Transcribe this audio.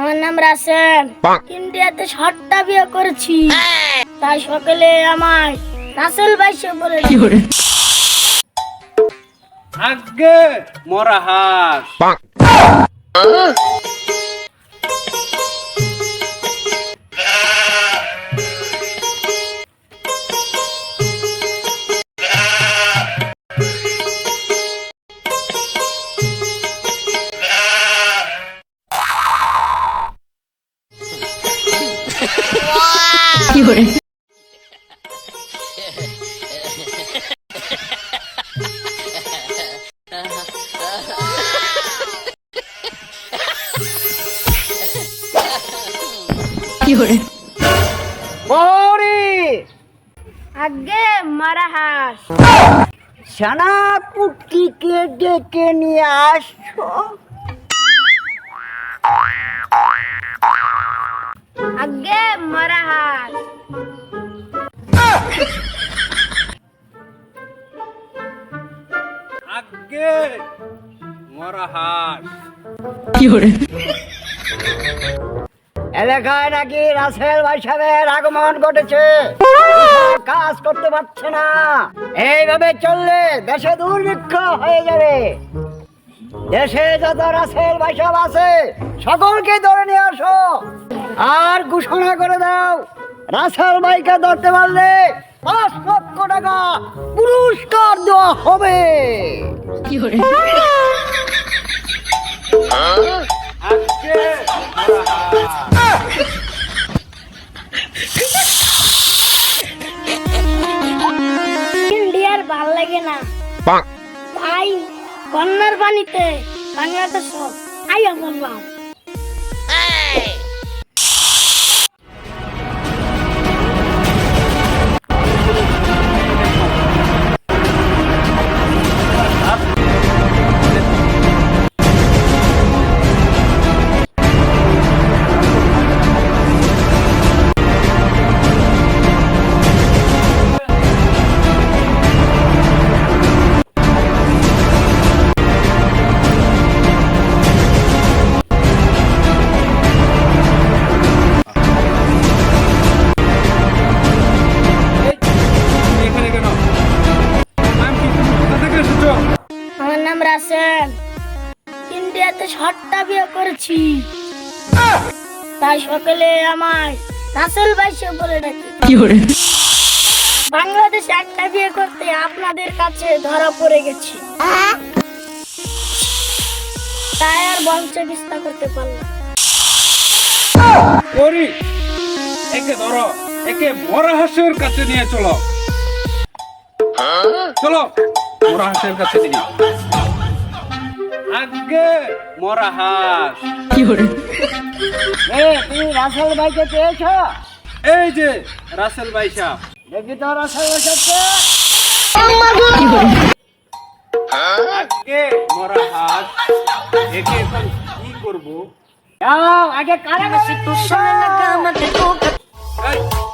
আমার নাম রাসেল। ইন্ডিয়াতে সাতটা বিয়ে করেছি। তাই সকালে আমায় রাসেল ভাই সে বলে। আগে মরা হাঁস। বৌরি আগে মারা হাঁস। সানা পুটকিকে ডেকে নিয়ে আসছো? আগে আগে মরা হাঁস এলাকায় নাকি রাসেল ভাই সাহেবের আগমন ঘটেছে। কাজ করতে পারছে না। এইভাবে চললে দেশে দুর্ভিক্ষ হয়ে যাবে। দেশে যত রাসেল ভাই সাহেব আছে সকলকে ধরে নিয়ে আসো। আর ঘোষণা করে দাও রাসেল ভাইকে ধরতে পারলে পাঁচ লক্ষ টাকা পুরস্কার দেওয়া হবে। ইন্ডিয়ার ভালো লাগে না। তাই কন্যার পানিতে বাংলাদেশ আইয়া বললাম রাসেল ইন্ডিয়াতে সাতটা বিয়ে করেছি। তাই সকালে আমায় রাসেল বাইশে বলে ডাকে। বাংলাদেশে একটা বিয়ে করতে আপনাদের কাছে ধরা পড়ে গেছি। তাই আর বংশে বিস্তার করতে পারলাম করি। একে ধরো একে মরা হাঁসের কাছে নিয়ে চলো। চলো মরা হাঁসের কাছে নিয়ে। আগে মরা হাঁস। এ তুমি রাসেল ভাইকে পেয়েছ? এই যে রাসেল ভাই সাহেব। দেখি তো রাসেল ভাই সাহেবকে। আগে মরা হাঁস। একে এখন কি করব? যাও আগে কারাগারে এই, একে